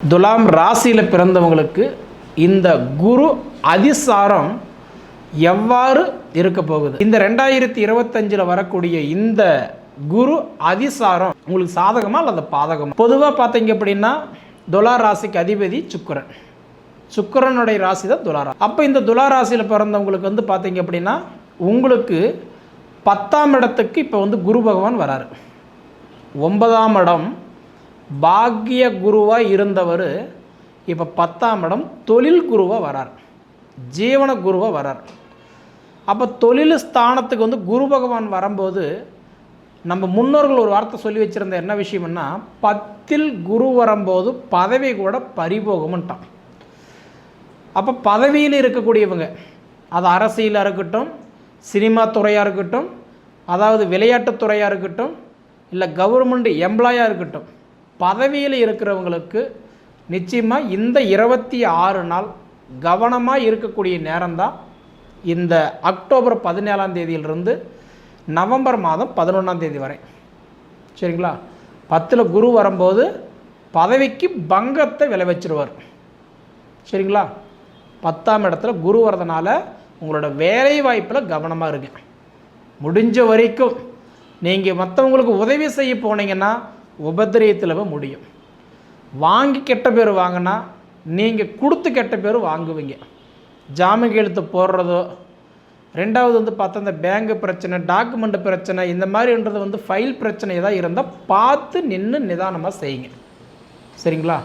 துலாம் ராசியில் பிறந்தவங்களுக்கு இந்த குரு அதிசாரம் எவ்வாறு இருக்க போகுது? இந்த ரெண்டாயிரத்தி இருபத்தஞ்சில் வரக்கூடிய இந்த குரு அதிசாரம் உங்களுக்கு சாதகமா அல்லது பாதகமா? பொதுவாக பார்த்தீங்க அப்படின்னா துலா ராசிக்கு அதிபதி சுக்கரன். சுக்கரனுடைய ராசி தான் துலாரா அப்போ இந்த துலா ராசியில் பிறந்தவங்களுக்கு வந்து பார்த்தீங்க அப்படின்னா உங்களுக்கு பத்தாம் இடத்துக்கு இப்போ வந்து குரு பகவான் வராரு. ஒன்பதாம் இடம் பாக்கிய குருவாக இருந்தவர் இப்போ பத்தாம் இடம் தொழில் குருவாக வரார். ஜீவன குருவாக வரார். அப்போ தொழில் ஸ்தானத்துக்கு வந்து குரு பகவான் வரும்போது நம்ம முன்னோர்கள் ஒரு வார்த்தை சொல்லி வச்சுருந்த என்ன விஷயம்னா பத்தில் குரு வரும்போது பதவி கூட பறிபோகம்ன்ட்டான் அப்போ பதவியில் இருக்கக்கூடியவங்க அது அரசியலாக இருக்கட்டும் சினிமா துறையாக இருக்கட்டும் அதாவது விளையாட்டுத்துறையாக இருக்கட்டும் இல்லை கவர்மெண்ட் எம்ப்ளாயாக இருக்கட்டும் பதவியில் இருக்கிறவங்களுக்கு நிச்சயமாக இந்த இருபத்தி ஆறு நாள் கவனமாக இருக்கக்கூடிய நேரம்தான் இந்த அக்டோபர் பதினேழாம் தேதியிலிருந்து நவம்பர் மாதம் பதினொன்றாம் தேதி வரை. சரிங்களா? பத்தில் குரு வரும்போது பதவிக்கு பங்கத்தை விளைவிச்சிருவார் சரிங்களா? பத்தாம் இடத்துல குரு வரதுனால உங்களோட வேலை வாய்ப்பில் கவனமாக இருங்க. முடிஞ்ச வரைக்கும் நீங்கள் மற்றவங்களுக்கு உதவி செய்ய போனீங்கன்னா உபதிரயத்தில் முடியும். வாங்கி கெட்ட பேர் வாங்கினா நீங்கள் கொடுத்து கெட்ட பேர் வாங்குவீங்க. ஜாமீன் கையெழுத்து போடுறதோ ரெண்டாவது வந்து பார்த்தா இந்த பேங்க் பிரச்சனை டாக்குமெண்ட் பிரச்சனை இந்த மாதிரின்றது வந்து ஃபைல் பிரச்சனை ஏதாவது இருந்தால் பார்த்து நின்று நிதானமாக செய்யுங்க. சரிங்களா?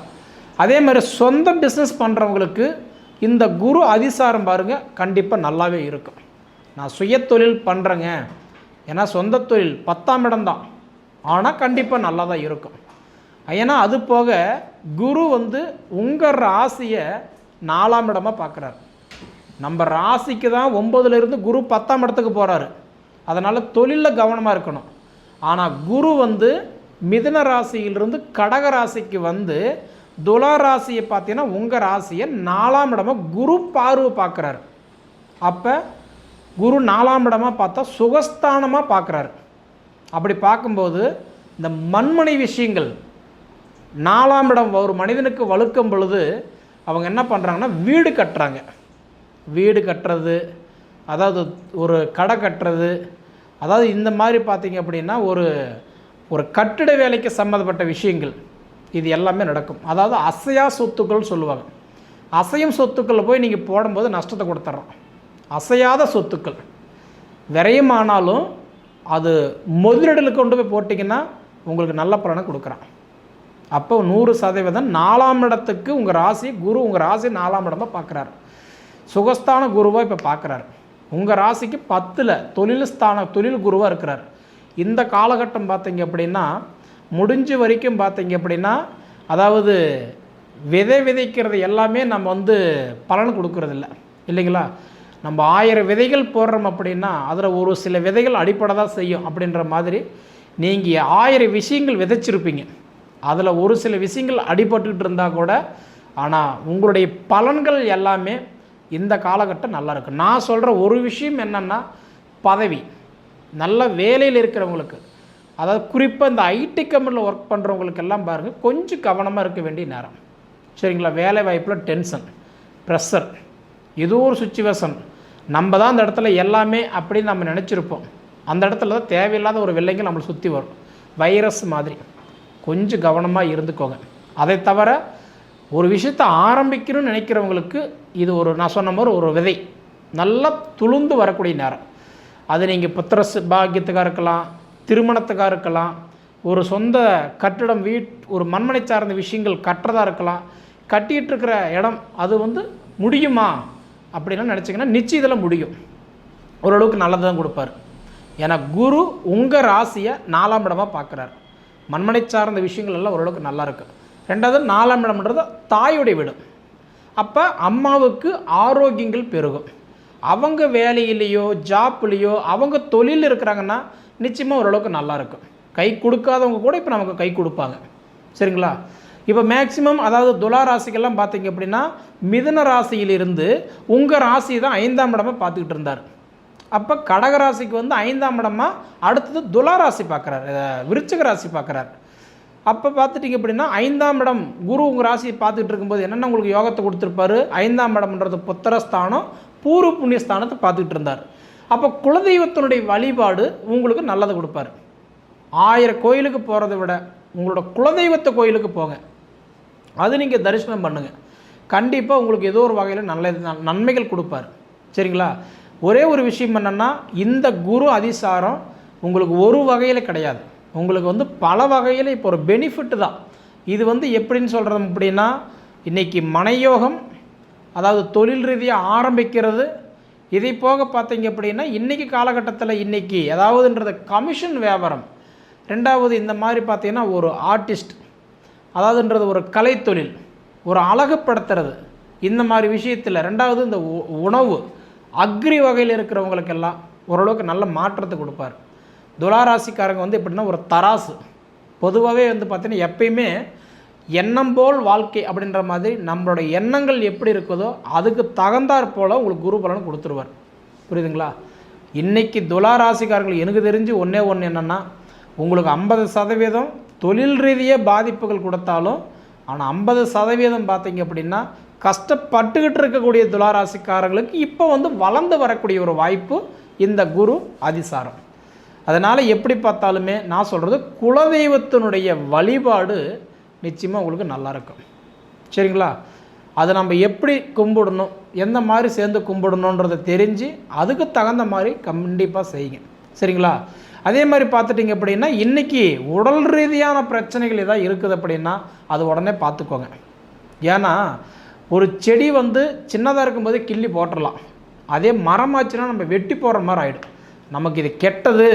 அதே மாதிரி சொந்த பிஸ்னஸ் பண்ணுறவங்களுக்கு இந்த குரு அதிசாரம் பாருங்கள் கண்டிப்பாக நல்லாவே இருக்கும். நான் சுய தொழில் பண்ணுறேங்க ஏன்னா சொந்த தொழில் பத்தாம் இடம்தான் ஆனால் கண்டிப்பாக நல்லா தான் இருக்கும். ஏன்னா அது போக குரு வந்து உங்கள் ராசியை நாலாம் இடமாக பார்க்குறாரு நம்ம ராசிக்கு தான் ஒம்பதுலேருந்து குரு பத்தாம் இடத்துக்கு போகிறாரு அதனால் தொழிலில் கவனமாக இருக்கணும். ஆனால் குரு வந்து மிதுன ராசியிலிருந்து கடக ராசிக்கு வந்து துலா ராசியை பார்த்தீங்கன்னா உங்கள் ராசியை நாலாம் இடமாக குரு பார்வை பார்க்குறாரு அப்போ குரு நாலாம் இடமாக பார்த்தா சுகஸ்தானமாக பார்க்குறாரு அப்படி பார்க்கும்போது இந்த மண்மனை விஷயங்கள் நாலாம் இடம் ஒரு மனிதனுக்கு வழுக்கும் பொழுது அவங்க என்ன பண்ணுறாங்கன்னா வீடு கட்டுறாங்க. வீடு கட்டுறது அதாவது ஒரு கடை கட்டுறது அதாவது இந்த மாதிரி பார்த்தீங்க அப்படின்னா ஒரு ஒரு கட்டிட வேலைக்கு சம்மந்தப்பட்ட விஷயங்கள் இது எல்லாமே நடக்கும். அதாவது அசையா சொத்துக்கள் சொல்லுவாங்க. அசையும் சொத்துக்களில் போய் நீங்கள் போடும்போது நஷ்டத்தை கொடுத்துட்றோம் அசையாத சொத்துக்கள். விரயமானாலும் அது முதலீடுல கொண்டு போய் போட்டிங்கன்னா உங்களுக்கு நல்ல பலனை கொடுக்குறான். அப்போ நூறு சதவீதம் நாலாம் இடத்துக்கு உங்கள் ராசி குரு உங்கள் ராசி நாலாம் இடமா பார்க்குறாரு. சுகஸ்தான குருவாக இப்போ பார்க்குறாரு. உங்கள் ராசிக்கு பத்தில் தொழில் ஸ்தான தொழில் குருவாக இருக்கிறார். இந்த காலகட்டம் பார்த்தீங்க அப்படின்னா முடிஞ்ச வரைக்கும் பார்த்தீங்க அப்படின்னா அதாவது விதை விதைக்கிறது எல்லாமே நம்ம வந்து பலன் கொடுக்கறதில்ல. இல்லைங்களா? நம்ம ஆயிரம் விதைகள் போடுறோம் அப்படின்னா அதில் ஒரு சில விதைகள் அடிப்படை தான் செய்யும் அப்படின்ற மாதிரி நீங்கள் ஆயிரம் விஷயங்கள் விதைச்சிருப்பீங்க. அதில் ஒரு சில விஷயங்கள் அடிபட்டுக்கிட்டு இருந்தால் கூட ஆனால் உங்களுடைய பலன்கள் எல்லாமே இந்த காலகட்டம் நல்லா இருக்கும் நான் சொல்கிற ஒரு விஷயம் என்னென்னா பதவி. நல்ல வேலையில் இருக்கிறவங்களுக்கு அதாவது குறிப்பாக இந்த ஐடி கம்பெனியில் ஒர்க் பண்ணுறவங்களுக்கு எல்லாம் பாருங்கள் கொஞ்சம் கவனமாக இருக்க வேண்டிய நேரம். சரிங்களா? வேலை வாய்ப்பில் டென்ஷன் ப்ரெஷர் ஏதோ ஒரு சுச்சுவேஷன் நம்ம தான் அந்த இடத்துல எல்லாமே அப்படின்னு நம்ம நினச்சிருப்போம். அந்த இடத்துல தான் தேவையில்லாத ஒரு வில்லைங்க நம்மளை சுற்றி வரும். வைரஸ் மாதிரி. கொஞ்சம் கவனமாக இருந்துக்கோங்க. அதை தவிர ஒரு விஷயத்தை ஆரம்பிக்கணும்னு நினைக்கிறவங்களுக்கு இது ஒரு நான் சொன்ன மாதிரி ஒரு விதை. நல்லா துளுந்து வரக்கூடிய நேரம். அது நீங்கள் புத்திர பாக்கியத்துக்காக இருக்கலாம் திருமணத்துக்காக இருக்கலாம் ஒரு சொந்த கட்டிடம் வீட் ஒரு மண்மனை சார்ந்த விஷயங்கள் கட்டுறதா இருக்கலாம். கட்டிகிட்டு இருக்கிற இடம் அது வந்து முடியுமா? அப்படின்லாம் நினச்சிங்கன்னா நிச்சயம் இதில் முடியும். ஓரளவுக்கு நல்லது தான் கொடுப்பார். ஏன்னா குரு உங்கள் ராசியை நாலாம் இடமாக பார்க்குறாரு. மண்மனை சார்ந்த விஷயங்கள் எல்லாம் ஓரளவுக்கு நல்லா ரெண்டாவது நாலாம் இடம்ன்றது தாயுடைய வீடு. அப்போ அம்மாவுக்கு ஆரோக்கியங்கள் பெருகும். அவங்க வேலையிலேயோ ஜாப்லேயோ அவங்க தொழில் இருக்கிறாங்கன்னா நிச்சயமாக ஓரளவுக்கு நல்லாயிருக்கும் கை கொடுக்காதவங்க கூட இப்போ நமக்கு கை கொடுப்பாங்க. சரிங்களா? இப்போ மேக்சிமம் அதாவது துலா ராசிக்கெல்லாம் பார்த்தீங்க அப்படின்னா மிதுன ராசியிலிருந்து உங்கள் ராசி தான் ஐந்தாம் இடமாக பார்த்துக்கிட்டு இருந்தார். அப்போ கடகராசிக்கு வந்து ஐந்தாம் இடமா அடுத்தது துலா ராசி பார்க்குறாரு. விருச்சிக ராசி பார்க்குறாரு. அப்போ பார்த்துட்டிங்க அப்படின்னா ஐந்தாம் இடம் குரு உங்கள் ராசியை பார்த்துக்கிட்டு இருக்கும்போது என்னென்ன உங்களுக்கு யோகத்தை கொடுத்துருப்பாரு? ஐந்தாம் இடம்ன்றது புத்திரஸ்தானம் பூர்வ புண்ணியஸ்தானத்தை பார்த்துக்கிட்டு இருந்தார். அப்போ குலதெய்வத்தினுடைய வழிபாடு உங்களுக்கு நல்லது கொடுப்பாரு. ஆயிரம் கோயிலுக்கு போகிறத விட உங்களோட குலதெய்வத்தை கோயிலுக்கு போங்க. அது நீங்கள் தரிசனம் பண்ணுங்கள் கண்டிப்பாக உங்களுக்கு ஏதோ ஒரு வகையில் நல்ல நன்மைகள் கொடுப்பார். சரிங்களா? ஒரே ஒரு விஷயம் என்னென்னா இந்த குரு அதிசாரம் உங்களுக்கு ஒரு வகையில் கிடையாது. உங்களுக்கு வந்து பல வகையில் இப்போ ஒரு பெனிஃபிட் தான். இது வந்து எப்படின்னு சொல்கிறது அப்படின்னா இன்றைக்கி மனையோகம் அதாவது தொழில் ரீதியாக ஆரம்பிக்கிறது. இதை போக பார்த்தீங்க அப்படின்னா இன்றைக்கி காலகட்டத்தில் இன்றைக்கி அதாவதுன்றது கமிஷன் வியாபாரம். ரெண்டாவது இந்த மாதிரி பார்த்திங்கன்னா ஒரு ஆர்டிஸ்ட் அதாவதுன்றது ஒரு கலைத்தொழில் ஒரு அழகுப்படுத்துறது இந்த மாதிரி விஷயத்தில் ரெண்டாவது இந்த உ- உணவு. அக்ரி வகையில் இருக்கிறவங்களுக்கெல்லாம் ஓரளவுக்கு நல்ல மாற்றத்தை கொடுப்பார். துளாராசிக்காரங்க வந்து எப்படின்னா ஒரு தராசு. பொதுவாகவே வந்து பார்த்தீங்கன்னா எப்பயுமே எண்ணம் போல் வாழ்க்கை அப்படின்ற மாதிரி நம்மளோட எண்ணங்கள் எப்படி இருக்குதோ அதுக்கு தகுந்தாற் போல் உங்களுக்கு குரு பலன் கொடுத்துருவார். புரியுதுங்களா? இன்றைக்கி துலாராசிக்காரர்கள் எனக்கு தெரிஞ்சு ஒன்றே ஒன்று என்னென்னா உங்களுக்கு ஐம்பது சதவீதம் தொழில் ரீதியாக பாதிப்புகள் கொடுத்தாலும் ஆனால் ஐம்பது சதவீதம் பார்த்தீங்க அப்படின்னா கஷ்டப்பட்டுக்கிட்டு இருக்கக்கூடிய துளாராசிக்காரர்களுக்கு இப்போ வந்து வளர்ந்து வரக்கூடிய ஒரு வாய்ப்பு இந்த குரு அதிசாரம். அதனால் எப்படி பார்த்தாலுமே நான் சொல்கிறது குலதெய்வத்தினுடைய வழிபாடு நிச்சயமாக உங்களுக்கு நல்லா இருக்கும். சரிங்களா? அதை நம்ம எப்படி கும்பிடணும் எந்த மாதிரி சேர்ந்து கும்பிடணுன்றதை தெரிஞ்சு அதுக்கு தகுந்த மாதிரி கண்டிப்பாக செய்யுங்க. சரிங்களா? அதே மாதிரி பார்த்துட்டிங்க அப்படின்னா இன்றைக்கி உடல் ரீதியான பிரச்சனைகள் ஏதாவது இருக்குது அப்படின்னா அது உடனே பார்த்துக்கோங்க. ஏன்னா ஒரு செடி வந்து சின்னதாக இருக்கும்போது கிள்ளி போட்டுடலாம் அதே மரமாச்சுன்னா நம்ம வெட்டி போடுற மாதிரி ஆகிடும் நமக்கு இது கெட்டது.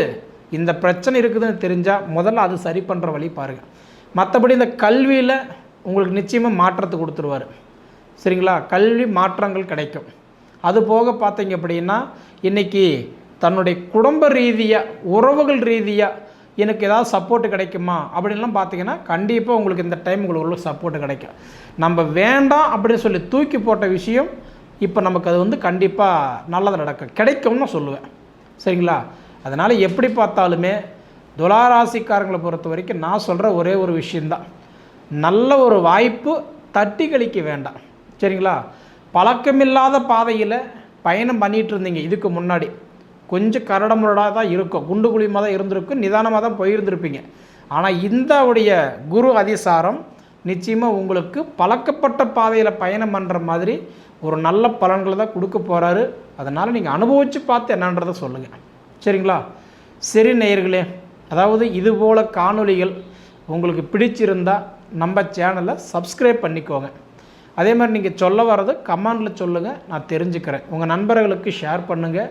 இந்த பிரச்சனை இருக்குதுன்னு தெரிஞ்சால் முதல்ல அது சரி பண்ணுற வழி பாருங்கள் மற்றபடி இந்த கல்வியில் உங்களுக்கு நிச்சயமாக மாற்றத்தை கொடுத்துருவார். சரிங்களா? கல்வி மாற்றங்கள் கிடைக்கும். அது போக பார்த்தீங்க அப்படின்னா இன்றைக்கி தன்னுடைய குடும்ப ரீதியாக உறவுகள் ரீதியாக எனக்கு ஏதாவது சப்போர்ட் கிடைக்குமா? அப்படின்லாம் பார்த்தீங்கன்னா கண்டிப்பாக உங்களுக்கு இந்த டைம் உங்களுக்கு ஒரு சப்போர்ட் கிடைக்கும். நம்ம வேண்டாம் அப்படின்னு சொல்லி தூக்கி போட்ட விஷயம் இப்போ நமக்கு அது வந்து கண்டிப்பாக நல்லது நடக்கும். கிடைக்கும்னு சொல்லுவேன். சரிங்களா? அதனால் எப்படி பார்த்தாலுமே துளாராசிக்காரங்களை பொறுத்த வரைக்கும் நான் சொல்கிற ஒரே ஒரு விஷயந்தான் நல்ல ஒரு வாய்ப்பு தட்டி கழிக்க வேண்டாம். சரிங்களா? பழக்கமில்லாத பாதையில் பயணம் பண்ணிகிட்டு இருந்தீங்க இதுக்கு முன்னாடி. கொஞ்சம் கரடமுரடாக தான் இருக்கும். குண்டு குழியமாக தான் இருந்திருக்கும் நிதானமாக தான் போயிருந்திருப்பீங்க. ஆனால் இந்தவுடைய குரு அதிசாரம் நிச்சயமாக உங்களுக்கு பழக்கப்பட்ட பாதையில் பயணம் பண்ணுற மாதிரி ஒரு நல்ல பலன்களை தான் கொடுக்க போகிறாரு அதனால் நீங்கள் அனுபவித்து பார்த்து என்னன்றதை சொல்லுங்கள் சரிங்களா? சரி நேயர்களே அதாவது இது போல் காணொளிகள் உங்களுக்கு பிடிச்சிருந்தால் நம்ம சேனலை சப்ஸ்கிரைப் பண்ணிக்கோங்க. அதே மாதிரி நீங்கள் சொல்ல வர்றது கமெண்டில் சொல்லுங்கள் நான் தெரிஞ்சுக்கிறேன். உங்கள் நண்பர்களுக்கு ஷேர் பண்ணுங்கள்